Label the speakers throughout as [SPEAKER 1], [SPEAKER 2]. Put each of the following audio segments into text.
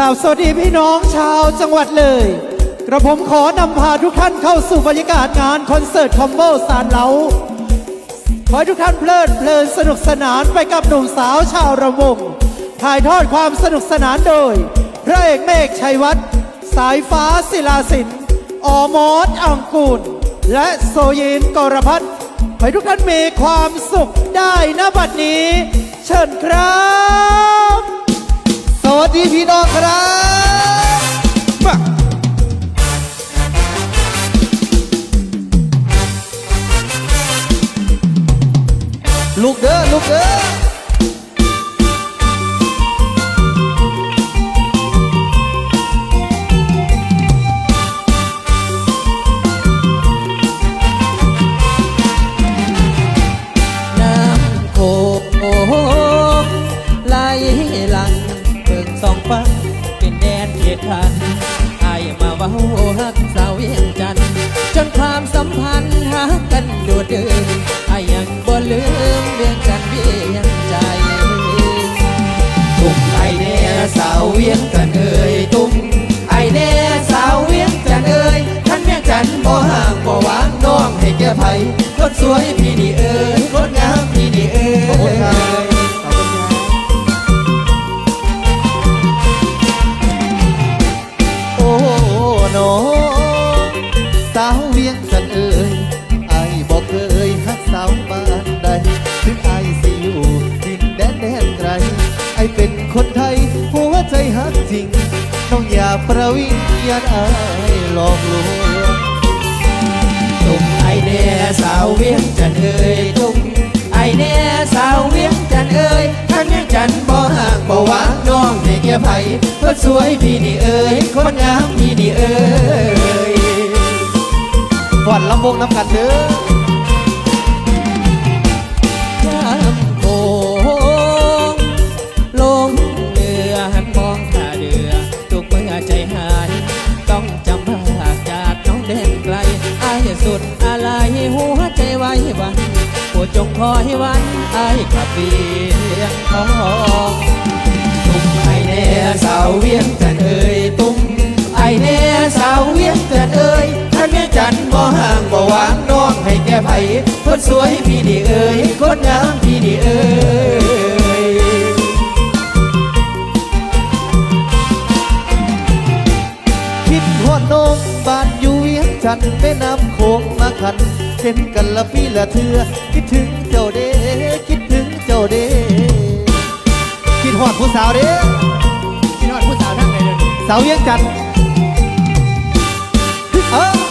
[SPEAKER 1] ล่าสวัสดีพี่น้องชาวจังหวัดเลย กระผมขอนำพาทุกท่านเข้าสู่บรรยากาศงานคอนเสิร์ตคอมโบสารเหลาขอให้ทุกท่านเพลิดเพลินสนุกสนานไปกับหนุ่มสาวชาวระวงถ่ายทอดความสนุกสนานโดย พระเอกเมฆชัยวัฒน์สายฟ้าศิลาสินอมอสอังกูล และโซยินกรพัฒน์ขอให้ทุกท่านมีความสุขได้ณบัดนี้ เชิญครับ
[SPEAKER 2] วัสดีพี่น้องครับมาลูกเด้อลูกเด้อ
[SPEAKER 3] ฝ้าหักสาวเวียงจันทน์จนความสัมพันธ์หากันโดดเดินไอายังบ่ลืมเวียงจันทน์เวียงใจตุ้มไอแน่สาวเวียง คน
[SPEAKER 2] ไทย หัวใจฮักจริงน้องอย่าประวิงยานไอ้หลอกลวง
[SPEAKER 3] ตุ้มไอแน่สาวเวียงจันเอ่ยตุ้มไอแน่สาวเวียงจันเอ่ยท่านเวียงจันบ่ห่างบ่หวางน้องให้แก่ไผคนสวยพี่นี่เอ่ยคนงามพี่นี่เอ่ย
[SPEAKER 2] ก่อนลำวงน้ำกันเด้อ
[SPEAKER 3] สุดอะไรหัวใจไว้วันโปรดจงคอยวันอายกลับเบียงทองตุ้มไอแน่สาวเวียงจันเอ่ยตุ้มไอแน่สาวเวียงจันเอ่ยท่านเวียจันบ่ห่างบ่หวางน้องให้แก่ไผคนสวยพี่นี่เอ่ยคนงามพี่ เวี
[SPEAKER 2] ยงจันทน์แม่น้ำโขงมาขัน เห็นกันละปีละเทือ คิดถึงเจ้าเด้คิดถึงเจ้าเด้คิดฮอดผู้สาวเด้
[SPEAKER 1] พี่น้องผู้สาวทั้งไหนเดิน
[SPEAKER 2] สาวเวียงจันทน์เออ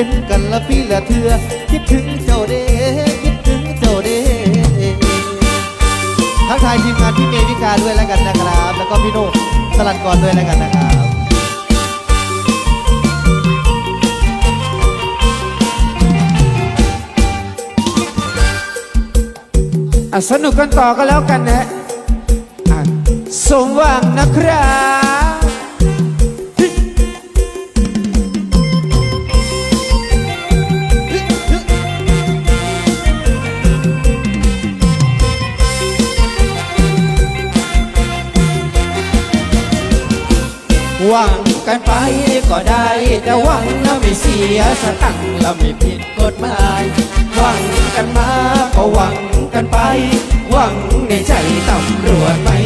[SPEAKER 3] ห็นกันละปีละ
[SPEAKER 2] เทือคิดถึงเจ้าเด้คิดถึงเจ้าเด้ทักทายทีมงานพี่เมย์วิกาด้วยแล้วกันนะครับ แล้วก็พี่โนดสลันกรด้วยแล้วกันนะครับ
[SPEAKER 1] สนุกกันต่อก็แล้วกันนะอะสมหวังนะครับ
[SPEAKER 3] วังกันไปก็ได้แต่หวังนะไม่เสียสตังค์และไม่ผิดกฎหมายหวังกันมาก็หวังกันไป หวังในใจตำรวจไม่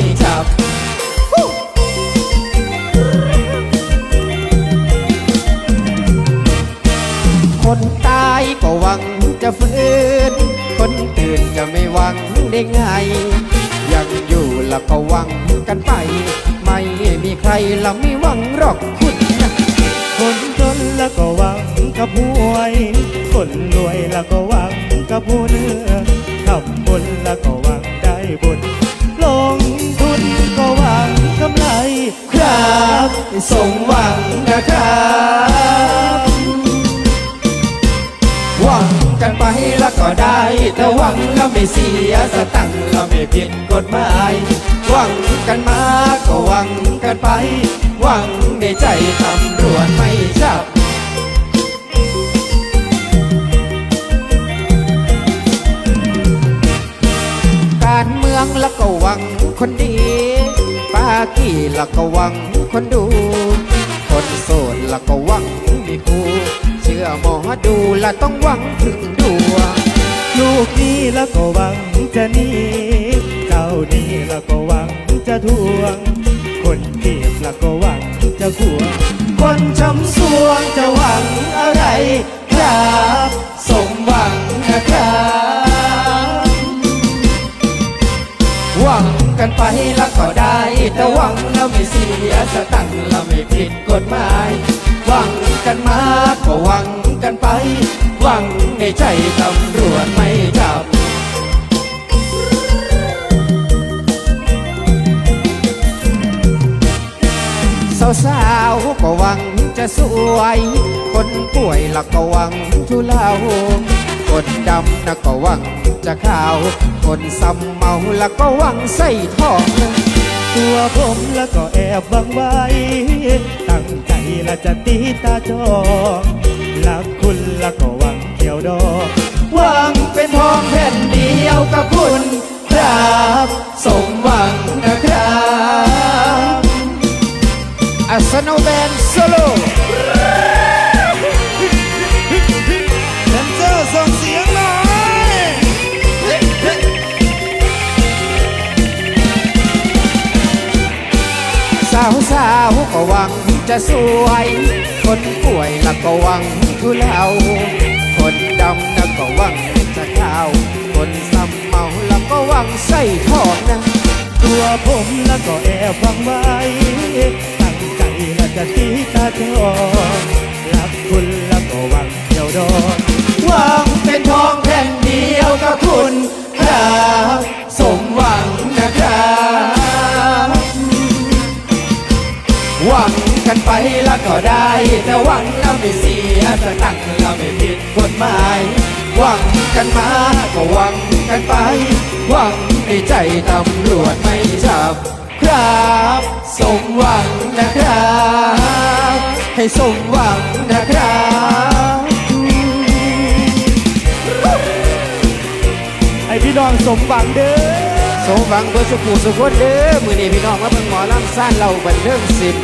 [SPEAKER 3] ละไม่หวังหรอกคุณนะ
[SPEAKER 4] คนจนแล้วก็หวังกับหวย คนรวยแล้วก็หวังกับผู้เนื้อทำบุญแล้วก็หวังได้บุญลงทุนก็หวังกำไร
[SPEAKER 3] ครับสมหวังนะครับหวังกันไปแล้วก็ได้แต่หวัง แล้วไม่เสียสตังค์แล้วไม่ผิดกฎหมายหวังกันมาก็หวังกันไป หวังในใจตำรวจไม่จับการเมืองแล้วก็หวังคนดีป้ากี้แล้วก็หวังคนดู คนโสดแล้วก็หวังมีคู่เชื่อหมอดูและต้องหวังถึงดู
[SPEAKER 4] กนี้แล้วก็หวังจะหนีเจ้านี้แล้วก็หวังจะทวง คนเก็บแล้วก็หวังจะขวง
[SPEAKER 3] คนช้ำสวงจะหวังอะไรครับสมหวังนะครับหวังกันไปแล้วก็ได้แต่หวังแล้วไม่เสียสตังค์แล้วไม่ผิดกฎหมายหวังกันมาก็หวังกันไป หวังในใจตำรวจ จะสวย คนป่วยละก็หวังทุเลาคนดำนะก็หวังจะขาว คนซ้ำเมาละก็หวังใส่ทอง
[SPEAKER 4] ตัวผมแล้วก็แอบหวังไว้ ตั้งใจละจะตีตาจอง หวัง
[SPEAKER 3] จะสวย คนป่วยละก็หวังทุเลา
[SPEAKER 4] แต่หวัง
[SPEAKER 3] แล้วไม่เสียสตังค์แล้วไม่ผิดกฎหมาย หวังกันมาก็หวังกันไป หวังในใจตำรวจไม่จับ ครับสมหวังนะครับ ให้สมหวังนะครับ
[SPEAKER 4] ให้พี่น้องสมหวังเด้อ
[SPEAKER 3] สมหวังเพื่อสุขุสุขคนเด้อมือนี้พี่น้องมาเบิ่งหมอลำซ่านเราบันเทิงศิล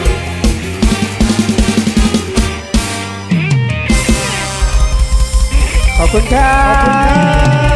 [SPEAKER 3] 好，坤卡。